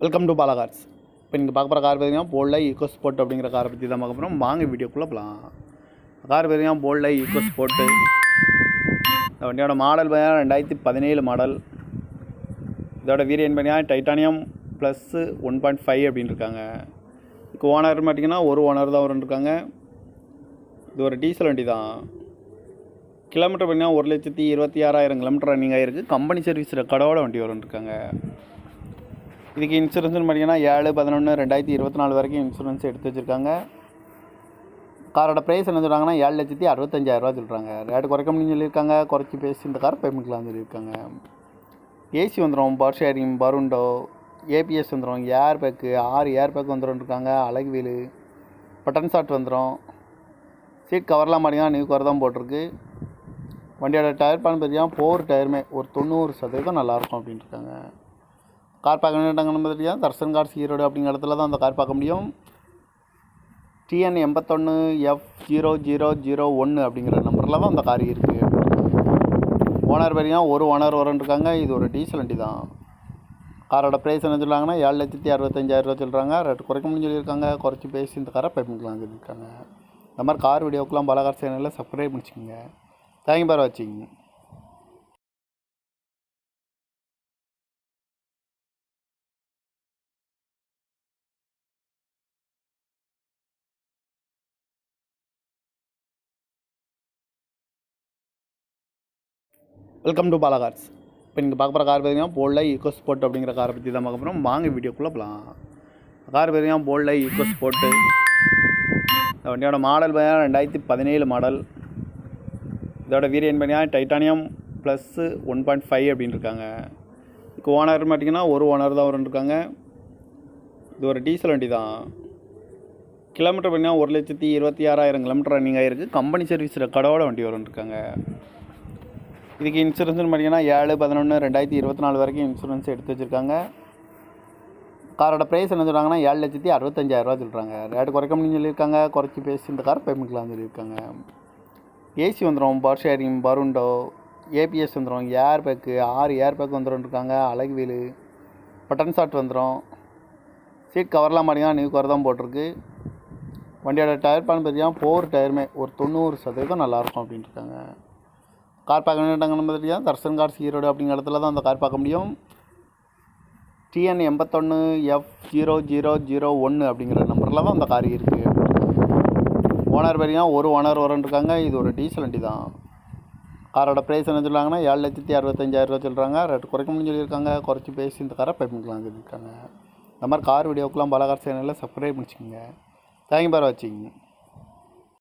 Welcome to Bala cars இப்போ நீங்கள் பார்க்க போகிற கார் பார்த்தீங்கன்னா போல்ல ஈகோ ஸ்போர்ட் அப்படிங்கிற காரை பற்றி தான் பார்க்க போகிறோம் வாங்க வீடியோக்குள்ளே போகலாம் கார் பார்த்தீங்கன்னா போல்ல ஈகோ ஸ்போர்ட்டு இந்த வண்டியோட மாடல் பார்த்தீங்கன்னா ரெண்டாயிரத்தி பதினேழு மாடல் இதோட வீரியன் பார்த்தீங்கன்னா titanium plus one point five அப்படின்னு இருக்காங்க. இதுக்கு ஓனர் பார்த்தீங்கன்னா ஒரு ஓனர் தான் வரும் இருக்காங்க. இது ஒரு டீசல் வண்டி தான். கிலோமீட்டர் பார்த்தீங்கன்னா ஒரு லட்சத்தி இருபத்தி ஆறாயிரம் கிலோமீட்டர் ரன்னிங் ஆகிருக்கு கம்பெனி சர்வீஸ் ரெக்கார்டோட வண்டி வரும்னு இருக்காங்க. இதுக்கு இன்சூரன்ஸ்னு பார்த்தீங்கன்னா ஏழு பதினொன்று ரெண்டாயிரத்தி இருபத்தி நாலு வரைக்கும் இன்சூரன்ஸ் எடுத்து வச்சுருக்காங்க. காரோட ப்ரைஸ் என்ன சொல்கிறாங்கன்னா ஏழு லட்சத்தி அறுபத்தஞ்சாயிரரூவா சொல்கிறாங்க ரேட்டு குறைக்க முடியும்னு சொல்லியிருக்காங்க. குறைச்சி பேசி இந்த கார் பேமெண்ட்லாம் சொல்லியிருக்காங்க ஏசி வந்துடும் பவர் ஷேரிங் பருண்டோ ஏபிஎஸ் வந்துடும் ஏர் பேக்கு ஆறு ஏர் பேக் வந்துடும் இருக்காங்க. அழகு வீலு பட்டன் ஷாட் வந்துடும் சீட் கவர்லாம் பார்த்தீங்கன்னா நியூ கவர் தான் போட்டிருக்கு. வண்டியோட டயர் பான் பார்த்தீங்கன்னா ஃபோர் டயருமே ஒரு தொண்ணூறு சதவீதம் நல்லாயிருக்கும் அப்படின்ட்டு இருக்காங்க. கார் பார்க்க வேண்டாங்கன்னு பார்த்தீங்கன்னா தர்சன் கார்ஸ் ஈரோடு அப்படிங்கிற இடத்துல தான் அந்த கார் பார்க்க முடியும். டிஎன் எண்பத்தொன்று எஃப் ஜீரோ ஜீரோ ஜீரோ ஒன்று அப்படிங்கிற நம்பரில் தான் அந்த கார் இருக்குது ஓனர் பார்த்தீங்கன்னா ஒரு ஓனர் வரன் இருக்காங்க. இது ஒரு டீசல் வண்டி தான். காரோட ப்ரைஸ் என்ன சொல்கிறாங்கன்னா ஏழு லட்சத்தி அறுபத்தஞ்சாயிரம் ரூபா சொல்கிறாங்க ரேட் குறைக்க சொல்லியிருக்காங்க. குறைச்சி பேசி இந்த காரை பேமெண்ட்லாம் சொல்லியிருக்காங்க. இந்த மாதிரி கார் வீடியோக்கெலாம் பலகார் சேனலில் சப்ஸ்கிரைப் பண்ணிச்சுக்கோங்க. தேங்க்யூ பார் வாட்சிங் வெல்கம் டு பாலா கார்ஸ் இப்போ நீங்கள் பார்க்க போகிற கார் பார்த்தீங்கன்னா போல்ல ஈகோ ஸ்போர்ட் அப்படிங்கிற காரை பற்றி தான் பார்க்க போகிறோம் வாங்க வீடியோக்குள்ளே போகலாம் கார் பார்த்தீங்கன்னா போல்ல ஈகோ ஸ்போர்ட்டு இந்த வண்டியோட மாடல் பார்த்தீங்கன்னா ரெண்டாயிரத்தி பதினேழு மாடல் இதோட வீரியன் பார்த்தீங்கன்னா titanium plus one point five அப்படின்னு இருக்காங்க. இதுக்கு ஓனர் பார்த்தீங்கன்னா ஒரு ஓனர் தான் வரும் இருக்காங்க. இது ஒரு டீசல் வண்டி தான். கிலோமீட்டர் பார்த்தீங்கன்னா ஒரு லட்சத்தி இருபத்தி ஆறாயிரம் கிலோமீட்டர் ரன்னிங் ஆகிருக்கு கம்பெனி சர்வீஸ் ரெக்கார்டோட வண்டி வரும் இருக்காங்க. இதுக்கு இன்சூரன்ஸ்னு பார்த்தீங்கன்னா ஏழு பதினொன்று ரெண்டாயிரத்தி இருபத்தி நாலு வரைக்கும் இன்சூரன்ஸ் எடுத்து வச்சுருக்காங்க. காரோட ப்ரைஸ் என்ன சொல்கிறாங்கன்னா ஏழு லட்சத்தி அறுபத்தஞ்சாயிரரூவா சொல்கிறாங்க ரேட்டு குறைக்க முடியும்னு சொல்லியிருக்காங்க. குறைச்சி பேசி இந்த கார் பேமெண்ட்லாம் சொல்லியிருக்காங்க. ஏசி வந்துடும் பவர் ஷேரிங் பருண்டோ ஏபிஎஸ் வந்துடும் ஏர் பேக்கு ஆறு ஏர் பேக் வந்துடும் இருக்காங்க அழகு வீலு பட்டன் ஷாட் வந்துடும் சீட் கவர்லாம் பார்த்தீங்கன்னா நியூ கவர் தான் போட்டிருக்கு. வண்டியோட டயர் பான் பார்த்தீங்கன்னா ஃபோர் டயருமே ஒரு தொண்ணூறு சதவீதம் நல்லாயிருக்கும் அப்படின்ட்டு இருக்காங்க கார் பார்க்க வேண்டாங்கன்னு பார்த்தீங்கன்னா தர்சன் கார்ஸ் ஈரோடு அப்படிங்கிற இடத்துல தான் அந்த கார் பார்க்க முடியும். டிஎன் எண்பத்தொன்று எஃப் ஜீரோ ஜீரோ ஜீரோ ஒன்று அப்படிங்கிற நம்பரில் தான் அந்த கார் இருக்குது ஓனர் பார்த்தீங்கன்னா ஒரு ஓனர் வரன்னு இருக்காங்க இது ஒரு டீசல் வண்டி தான். காரோட ப்ரைஸ் என்ன சொல்கிறாங்கன்னா ஏழு லட்சத்தி அறுபத்தஞ்சாயிரம் ரூபா சொல்கிறாங்க ரேட் குறைக்க சொல்லியிருக்காங்க. குறைச்சி பேசி இந்த காரை பேமெண்ட்லாம் சொல்லியிருக்காங்க இந்த மாதிரி கார் வீடியோக்கெலாம் பலகார் சேனலில் சப்ஸ்கிரைப் பண்ணிச்சுக்கோங்க. தேங்க்யூ பார் வாட்சிங்